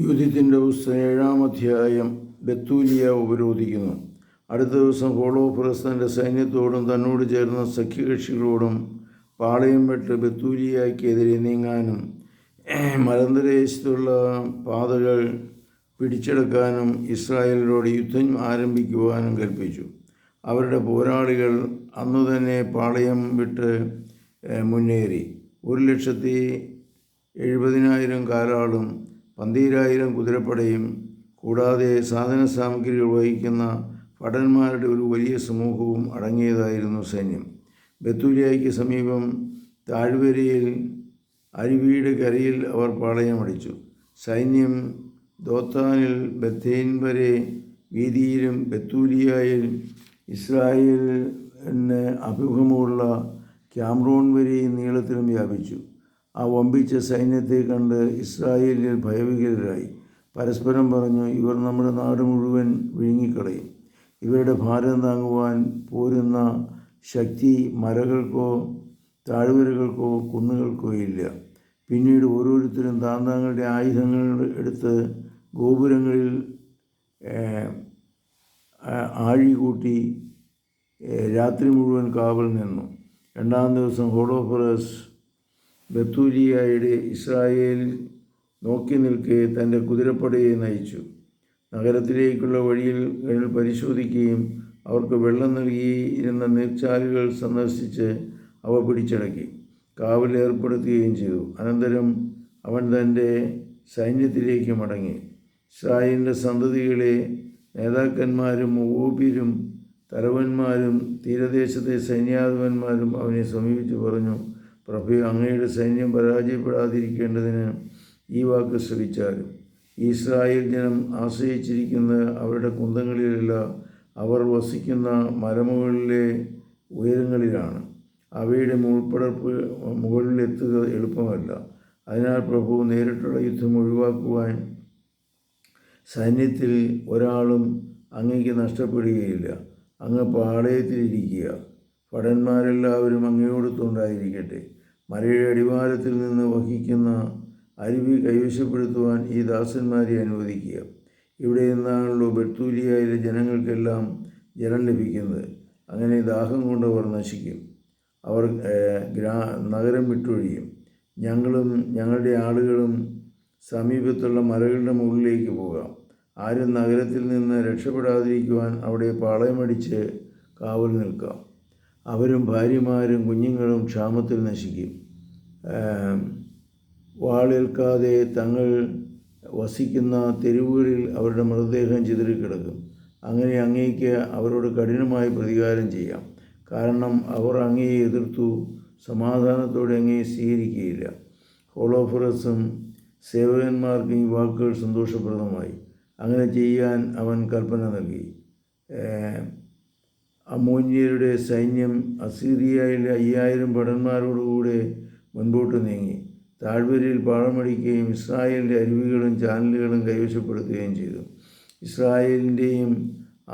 യുദ്ധത്തിന്റെ പുസ്തകം ഏഴാം അധ്യായം ബത്തൂലിയ ഉപരോധിക്കുന്നു. അടുത്ത ദിവസം ഹോളോഫറസ് തന്റെ സൈന്യത്തോടും തന്നോട് ചേർന്ന സഖ്യകക്ഷികളോടും പാളയം വെട്ട് ബത്തൂലിയക്കെതിരെ നീങ്ങാനും മലന്തരദേശത്തുള്ള പാതകൾ പിടിച്ചെടുക്കാനും ഇസ്രായേലിനോട് യുദ്ധം ആരംഭിക്കുവാനും കൽപ്പിച്ചു. അവരുടെ പോരാളികൾ അന്നു തന്നെ പാളയം വിട്ട് മുന്നേറി. ഒരു ലക്ഷത്തി എഴുപതിനായിരം കാലാളും പന്തീരായിരം കുതിരപ്പടയും കൂടാതെ സാധന സാമഗ്രികൾ വഹിക്കുന്ന ഭടന്മാരുടെ ഒരു വലിയ സമൂഹവും അടങ്ങിയതായിരുന്നു സൈന്യം. ബത്തൂലിയയ്ക്ക് സമീപം താഴ്വരയിൽ അരുവിയുടെ കരയിൽ അവർ പാളയമടിച്ചു. സൈന്യം ദോത്താനിൽ ബത്തേൻ വരെ വീതിയിലും ബത്തൂലിയായിൽ ഇസ്രായേലിന് അഭിമുഖമുള്ള ക്യാമ്രോൺ വരെയും നീളത്തിലും വ്യാപിച്ചു. ആ വമ്പിച്ച സൈന്യത്തെ കണ്ട് ഇസ്രായേലിൽ ഭയവികരായി പരസ്പരം പറഞ്ഞു ഇവർ നമ്മുടെ നാട് മുഴുവൻ വിഴുങ്ങിക്കളയും. ഇവരുടെ ഭാരം താങ്ങുവാൻ പോരുന്ന ശക്തി മരകൾക്കോ താഴ്വരകൾക്കോ കുന്നുകൾക്കോ ഇല്ല. പിന്നീട് ഓരോരുത്തരും താൻ തങ്ങളുടെ ആയുധങ്ങൾ എടുത്ത് ഗോപുരങ്ങളിൽ ഏഹ്, ആഴി കൂട്ടി രാത്രി മുഴുവൻ കാവൽ നിന്നു. രണ്ടാം ദിവസം ഹോളോഫറസ് ബത്തൂലിയയുടെ ഇസ്രായേലിൽ നോക്കി നിൽക്കെ തന്റെ കുതിരപ്പടയെ നയിച്ചു. നഗരത്തിലേക്കുള്ള വഴിയിൽ പരിശോധിക്കുകയും അവർക്ക് വെള്ളം നൽകിയിരുന്ന നീർച്ചാലുകൾ സന്ദർശിച്ച് അവ പിടിച്ചടക്കി. കാവൽ ഏർപ്പെടുത്തുകയും ചെയ്തു. അനന്തരം അവൻ തന്റെ സൈന്യത്തിലേക്ക് മടങ്ങി. ഇസ്രായേലിന്റെ സന്തതികളെ നേതാക്കന്മാരും ഓബിരും തലവന്മാരും തീരദേശത്തെ സൈന്യാധിപന്മാരും അവനെ സമീപിച്ചു പറഞ്ഞു പ്രഭു അങ്ങയുടെ സൈന്യം പരാജയപ്പെടാതിരിക്കേണ്ടതിന് ഈ വാക്ക് ശ്രവിച്ചാലും ഇസ്രായേൽ ജനം ആശ്രയിച്ചിരിക്കുന്ന അവരുടെ കുന്തങ്ങളിലല്ല അവർ വസിക്കുന്ന മരമുകളിലെ ഉയരങ്ങളിലാണ്. അവയുടെ മുൾപ്പടർപ്പ് മുകളിലെത്തുക എളുപ്പമല്ല. അതിനാൽ പ്രഭു നേരിട്ടുള്ള യുദ്ധം ഒഴിവാക്കുവാൻ സൈന്യത്തിൽ ഒരാളും അങ്ങേക്ക് നഷ്ടപ്പെടുകയില്ല. അങ്ങ് പാളയത്തിലിരിക്കുക. ഭടന്മാരെല്ലാവരും അങ്ങയോടൊത്തുണ്ടായിരിക്കട്ടെ. മലയുടെ അടിവാരത്തിൽ നിന്ന് വഹിക്കുന്ന അരുവി കൈവശപ്പെടുത്തുവാൻ ഈ ദാസന്മാരെ അനുവദിക്കുക. ഇവിടെ നിന്നാണല്ലോ ബെർത്തൂലിയയിലെ ജനങ്ങൾക്കെല്ലാം ജലം ലഭിക്കുന്നത്. അങ്ങനെ ദാഹം കൊണ്ടവർ നശിക്കും. അവർ ഗ്രാ നഗരം വിട്ടൊഴിയും. ഞങ്ങളും ഞങ്ങളുടെ ആളുകളും സമീപത്തുള്ള മലകളുടെ മുകളിലേക്ക് പോകാം. ആരും നഗരത്തിൽ നിന്ന് രക്ഷപ്പെടാതിരിക്കുവാൻ അവിടെ പാളയമടിച്ച് കാവൽ നിൽക്കാം. അവരും ഭാര്യമാരും കുഞ്ഞുങ്ങളും ക്ഷാമത്തിൽ നശിക്കും. വാളേൽക്കാതെ തങ്ങൾ വസിക്കുന്ന തെരുവുകളിൽ അവരുടെ മൃതദേഹം ചിതറിക്കിടക്കും അങ്ങനെ അങ്ങേക്ക് അവരോട് കഠിനമായി പ്രതികാരം ചെയ്യാം. കാരണം അവർ അങ്ങയെ എതിർത്തു സമാധാനത്തോടെ അങ്ങയെ സ്വീകരിക്കുകയില്ല. ഹോളോഫറസും സേവകന്മാർക്കും ഈ വാക്കുകൾ സന്തോഷപ്രദമായി. അങ്ങനെ ചെയ്യാൻ അവൻ കൽപ്പന നൽകി. അമോന്യരുടെ സൈന്യം അസീറിയയിലെ അയ്യായിരം ഭടന്മാരോടുകൂടെ മുൻപോട്ട് നീങ്ങി. താഴ്വരയിൽ പാളമടിക്കുകയും ഇസ്രായേലിന്റെ അരുവികളും ചാനലുകളും കൈവശപ്പെടുത്തുകയും ചെയ്തു. ഇസ്രായേലിന്റെയും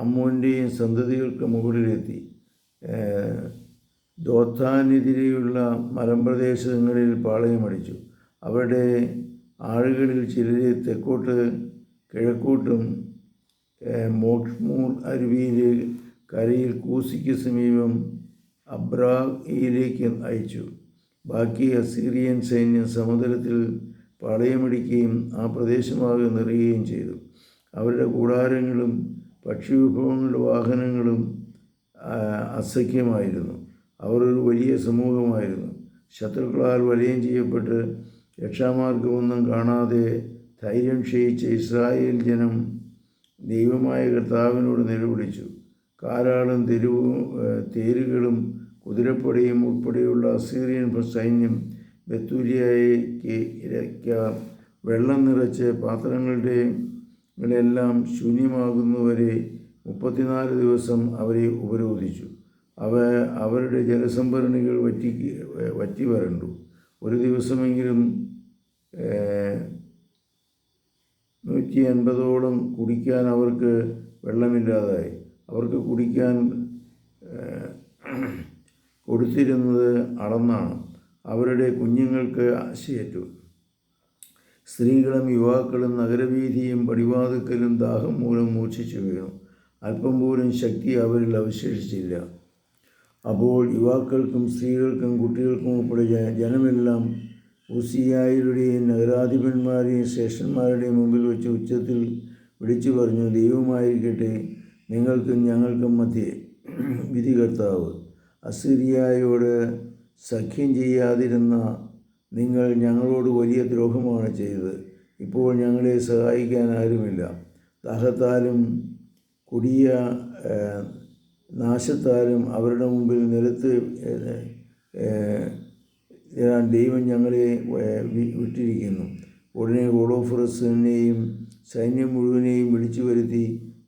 അമ്മോന്റെയും സന്തതികൾക്ക് മുകളിലെത്തി. ദോത്താനെതിരെയുള്ള മലമ്പ്രദേശങ്ങളിൽ പാളയമടിച്ചു അവരുടെ ആളുകളിൽ ചിലരെ തെക്കോട്ട് കിഴക്കോട്ടും മോക്ഷ്മൂർ അരുവിയിലെ കരയിൽ കൂസിക്ക് സമീപം അബ്രായിലേക്ക് അയച്ചു. ബാക്കി അസീറിയൻ സൈന്യം സമുദ്രത്തിൽ പാളയമടിക്കുകയും ആ പ്രദേശമാകെ നിറയുകയും ചെയ്തു. അവരുടെ കൂടാരങ്ങളും ഭക്ഷ്യവിഭവങ്ങളുടെ വാഹനങ്ങളും അസഖ്യമായിരുന്നു. അവർ ഒരു വലിയ സമൂഹമായിരുന്നു. ശത്രുക്കളാൽ വലയം ചെയ്യപ്പെട്ട് രക്ഷാമാർഗമൊന്നും കാണാതെ ധൈര്യം ക്ഷയിച്ച ഇസ്രായേൽ ജനം ദൈവമായ കർത്താവിനോട് നിലവിളിച്ചു. കാലാളും തെരുവും തേരുകളും കുതിരപ്പടയും ഉൾപ്പെടെയുള്ള അസീറിയൻ സൈന്യം ബത്തൂലിയയ്ക്ക് ഇരയ്ക്കാൻ വെള്ളം നിറച്ച് പാത്രങ്ങളുടെ എല്ലാം ശൂന്യമാകുന്നവരെ മുപ്പത്തിനാല് ദിവസം അവരെ ഉപരോധിച്ചു. അവ അവരുടെ ജലസംഭരണികൾ വറ്റി വറ്റി വരണ്ടു. ഒരു ദിവസമെങ്കിലും നൂറ്റി അൻപതോളം കുടിക്കാൻ അവർക്ക് വെള്ളമില്ലാതായി. അവർക്ക് കുടിക്കാൻ കൊടുത്തിരുന്നത് അളന്നാണ്. അവരുടെ കുഞ്ഞുങ്ങൾക്ക് ആശയേറ്റു. സ്ത്രീകളും യുവാക്കളും നഗരവീതിയും പടിവാതുക്കലും ദാഹം മൂലം മൂർച്ഛിച്ചു വീണു. അല്പം പോലും ശക്തി അവരിൽ അവശേഷിച്ചില്ല. അപ്പോൾ യുവാക്കൾക്കും സ്ത്രീകൾക്കും കുട്ടികൾക്കും ഉൾപ്പെടെ ജനമെല്ലാം ഉസിയായരുടെയും നഗരാധിപന്മാരെയും ശ്രേഷ്ഠന്മാരുടെയും മുമ്പിൽ വെച്ച് ഉച്ചത്തിൽ വിളിച്ചു പറഞ്ഞു ദൈവമായിരിക്കട്ടെ നിങ്ങൾക്കും ഞങ്ങൾക്കും മധ്യേ വിധികർത്താവ് അസിറിയായോട് സഖ്യം ചെയ്യാതിരുന്ന നിങ്ങൾ ഞങ്ങളോട് വലിയ ദ്രോഹമാണ് ചെയ്തത്. ഇപ്പോൾ ഞങ്ങളെ സഹായിക്കാൻ ആരുമില്ല. ദാഹത്താലും കൊടിയ നാശത്താലും അവരുടെ മുമ്പിൽ നിലത്ത് ദൈവം ഞങ്ങളെ വിട്ടിരിക്കുന്നു. ഉടനെ ഓളോഫറസിനെയും സൈന്യം മുഴുവനെയും വിളിച്ചു വരുത്തി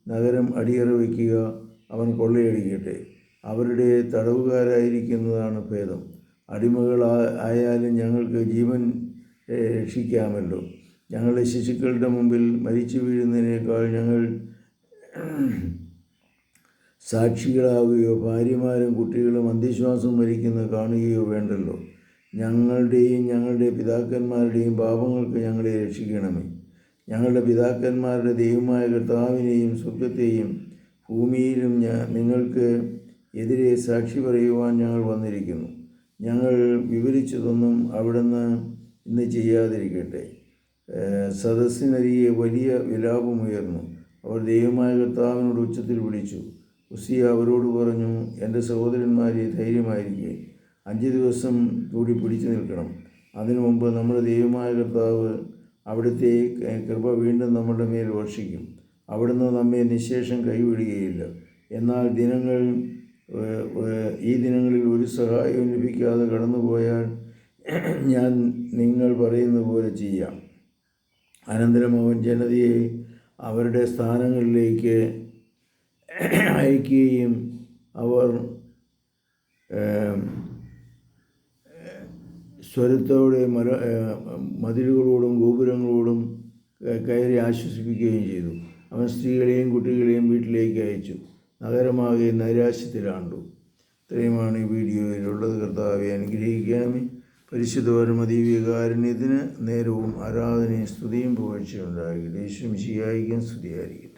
നഗരം അടിയറ വയ്ക്കുക അവൻ കൊള്ളയടിക്കട്ടെ. അവരുടെ തടവുകാരായിരിക്കുന്നതാണ് ഭേദം. അടിമകൾ ആയാലും ഞങ്ങൾക്ക് ജീവൻ രക്ഷിക്കാമല്ലോ. ഞങ്ങളുടെ ശിശുക്കളുടെ മുമ്പിൽ മരിച്ചു വീഴുന്നതിനേക്കാൾ ഞങ്ങൾ സാക്ഷികളാവുകയോ ഭാര്യമാരും കുട്ടികളും അന്ധവിശ്വാസം മരിക്കുന്നത് കാണുകയോ വേണ്ടല്ലോ. ഞങ്ങളുടെയും ഞങ്ങളുടെ പിതാക്കന്മാരുടെയും പാപങ്ങൾക്ക് ഞങ്ങളെ രക്ഷിക്കണമേ. ഞങ്ങളുടെ പിതാക്കന്മാരുടെ ദൈവമായ കർത്താവിനെയും സ്വർഗത്തെയും ഭൂമിയിലും ഞാൻ നിങ്ങൾക്ക് എതിരെ സാക്ഷി പറയുവാൻ ഞങ്ങൾ വന്നിരിക്കുന്നു. ഞങ്ങൾ വിവരിച്ചതൊന്നും അവിടുന്ന് ഇന്ന് ചെയ്യാതിരിക്കട്ടെ. സദസ്സിനരികെ വലിയ വിലാപമുയർന്നു അവർ ദൈവമായ കർത്താവിനോട് ഉച്ചത്തിൽ വിളിച്ചു. ഉസിയ അവരോട് പറഞ്ഞു എന്റെ സഹോദരന്മാരെ ധൈര്യമായിരിക്കെ. അഞ്ച് ദിവസം കൂടി പിടിച്ചു നിൽക്കണം. അതിനു മുമ്പ് നമ്മുടെ ദൈവമായ കർത്താവ് അവിടുത്തെ കൃപ വീണ്ടും നമ്മുടെ മേൽ വർഷിക്കും. അവിടുന്ന് നമ്മെ നിശേഷം കൈവിടുകയില്ല. എന്നാൽ ദിനങ്ങൾ ഈ ദിനങ്ങളിൽ ഒരു സഹായവും ലഭിക്കാതെ കടന്നുപോയാൽ ഞാൻ നിങ്ങൾ പറയുന്ന പോലെ ചെയ്യാം. അനന്തരം അവൻ ജനതയെ അവരുടെ സ്ഥാനങ്ങളിലേക്ക് അയക്കുകയും അവർ സ്വരത്തോടെ മര മതിലുകളോടും ഗോപുരങ്ങളോടും കയറി ആശ്വസിപ്പിക്കുകയും ചെയ്തു. അവൻ സ്ത്രീകളെയും കുട്ടികളെയും വീട്ടിലേക്ക് അയച്ചു. നഗരമാകെ നൈരാശ്യത്തിലാണ്ടു. ഇത്രയുമാണ് ഈ വീഡിയോയിലുള്ളത്. കർത്താവെ അനുഗ്രഹിക്കാമേ. പരിശുദ്ധ പരമദീവികാരുണ്യത്തിന് നേരവും ആരാധനയും സ്തുതിയും പുകഴ്ചയുണ്ടാകട്ടെ ദേശം മിശിഹായിക്കും സ്തുതിയായിരിക്കും